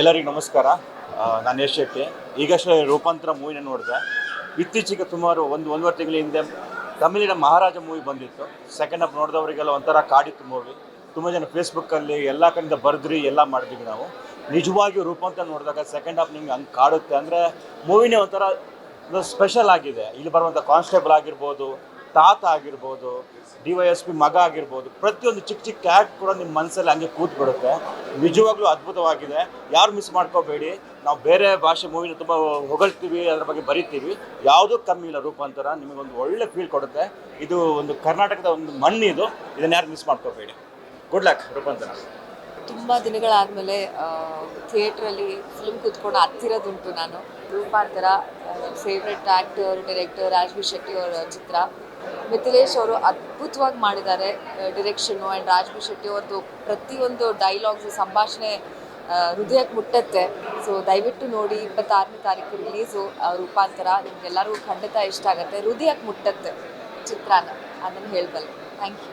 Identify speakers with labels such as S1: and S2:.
S1: ಎಲ್ಲರಿಗೂ ನಮಸ್ಕಾರ. ನಾನು ಯಶ್ ಶೆಟ್ಟಿ. ಈಗಷ್ಟೇ ರೂಪಾಂತರ ಮೂವಿನ ನೋಡಿದೆ. ಇತ್ತೀಚೆಗೆ ಸುಮಾರು ಒಂದು, ಒಂದೂವರೆ ತಿಂಗಳ ಹಿಂದೆ ತಮಿಳಿನ ಮಹಾರಾಜ ಮೂವಿ ಬಂದಿತ್ತು. ಸೆಕೆಂಡ್ ಹಾಫ್ ನೋಡಿದವರಿಗೆಲ್ಲ ಒಂಥರ ಕಾಡಿತ್ತು ಮೂವಿ. ತುಂಬ ಜನ ಫೇಸ್ಬುಕ್ಕಲ್ಲಿ ಎಲ್ಲ ಕಡೆಯಿಂದ ಬರೆದ್ರಿ, ಎಲ್ಲ ಮಾಡಿದ್ವಿ ನಾವು. ನಿಜವಾಗಿಯೂ ರೂಪಾಂತರ ನೋಡಿದಾಗ ಸೆಕೆಂಡ್ ಹಾಫ್ ನಿಮ್ಗೆ ಹಂಗೆ ಕಾಡುತ್ತೆ. ಅಂದರೆ ಮೂವಿನೇ ಒಂಥರ ಸ್ಪೆಷಲ್ ಆಗಿದೆ. ಇಲ್ಲಿ ಬರುವಂಥ ಕಾನ್ಸ್ಟೇಬಲ್ ಆಗಿರ್ಬೋದು ತಾತ ಆಗಿರ್ಬೋದು, ಡಿ ವೈ ಎಸ್ ಪಿ ಮಗ ಆಗಿರ್ಬೋದು, ಪ್ರತಿಯೊಂದು ಚಿಕ್ಕ ಚಿಕ್ಕ ಆ್ಯಕ್ಟ್ ಕೂಡ ನಿಮ್ಮ ಮನಸ್ಸಲ್ಲಿ ಹಂಗೆ ಕೂತ್ಬಿಡುತ್ತೆ. ನಿಜವಾಗ್ಲೂ ಅದ್ಭುತವಾಗಿದೆ. ಯಾರು ಮಿಸ್ ಮಾಡ್ಕೋಬೇಡಿ. ನಾವು ಬೇರೆ ಭಾಷೆ ಮೂವಿನ ತುಂಬ ಹೊಗಳ್ತೀವಿ, ಅದ್ರ ಬಗ್ಗೆ ಬರಿತೀವಿ. ಯಾವುದೂ ಕಮ್ಮಿ ಇಲ್ಲ ರೂಪಾಂತರ. ನಿಮಗೊಂದು ಒಳ್ಳೆ ಫೀಲ್ ಕೊಡುತ್ತೆ. ಇದು ಒಂದು ಕರ್ನಾಟಕದ ಒಂದು ಮಣ್ಣು ಇದು ಇದನ್ನ ಯಾರು ಮಿಸ್ ಮಾಡ್ಕೋಬೇಡಿ. ಗುಡ್ ಲಕ್ ರೂಪಾಂತರ.
S2: ತುಂಬ ದಿನಗಳಾದಮೇಲೆ ಥಿಯೇಟ್ರಲ್ಲಿ ಫಿಲ್ಮ್ ಕೂತ್ಕೊಂಡು ಹತ್ತಿರೋದುಂಟು ನಾನು. Roopantara favourite actor director Raj B Shetty ಅವರ ಚಿತ್ರ. ಮಿಥಿಲೇಶ್ ಅವರು ಅದ್ಭುತವಾಗಿ ಮಾಡಿದ್ದಾರೆ ಡಿರೆಕ್ಷನ್ನು ಆ್ಯಂಡ್ ರಾಜ್ಬಿ ಶೆಟ್ಟಿ ಅವ್ರದ್ದು ಪ್ರತಿಯೊಂದು ಡೈಲಾಗ್ಸ್ ಸಂಭಾಷಣೆ ಹೃದಯಕ್ಕೆ ಮುಟ್ಟತ್ತೆ. ಸೊ ದಯವಿಟ್ಟು ನೋಡಿ ಇಪ್ಪತ್ತಾರನೇ ತಾರೀಕು ರಿಲೀಸು ರೂಪಾಂತರ ನಿಮ್ಗೆಲ್ಲರಿಗೂ ಖಂಡಿತ ಇಷ್ಟ ಆಗುತ್ತೆ. ಹೃದಯಕ್ಕೆ ಮುಟ್ಟತ್ತೆ ಚಿತ್ರಾನ ಅದನ್ನು ಹೇಳಬಲ್ಲೆ. Thank you